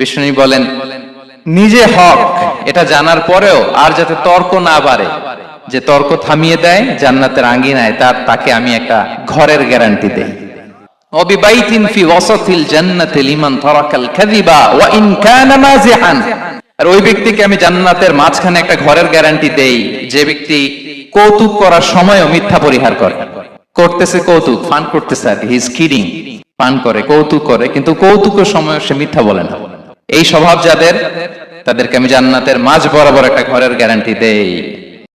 বিষ্ণু বলেন, নিজে হক, এটা জানার পরেও আর যাতে তর্ক না বাড়ে। যে তর্ক থামিয়ে দেয়, জান্নাতের আঙ্গিনায় তার, তাকে আমি একটা ঘরের গ্যারান্টি দেই। মাঝখানে একটা ঘরের গ্যারান্টি দেই, যে ব্যক্তি কৌতুক করার সময়ও মিথ্যা পরিহার করে। করতেছে কৌতুক ফান করতেছে পান করে, কৌতুক করে, কিন্তু কৌতুকের সময় সে মিথ্যা বলে না। এই স্বভাব যাদের তাদেরকে আমি জান্নাতের মাঝ বরাবর একটা ঘরের গ্যারান্টি দেই।